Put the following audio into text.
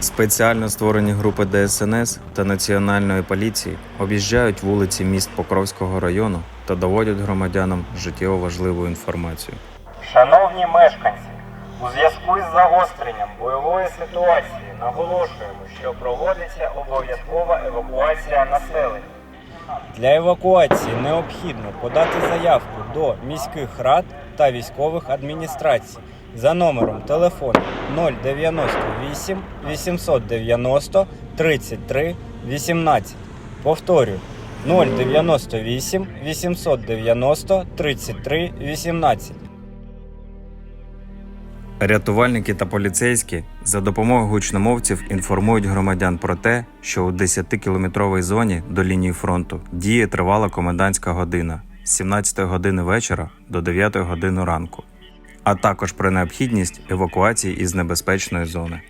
Спеціально створені групи ДСНС та Національної поліції об'їжджають вулиці міст Покровського району та доводять громадянам життєво важливу інформацію. Шановні мешканці, у зв'язку із загостренням бойової ситуації наголошуємо, що проводиться обов'язкова евакуація населення. Для евакуації необхідно подати заявку до міських рад та військових адміністрацій за номером телефону 098 890 33 18. Повторюю 098 890 33 18. Рятувальники та поліцейські за допомогою гучномовців інформують громадян про те, що у 10-кілометровій зоні до лінії фронту діє тривала комендантська година з 17 години вечора до 9 години ранку, а також про необхідність евакуації із небезпечної зони.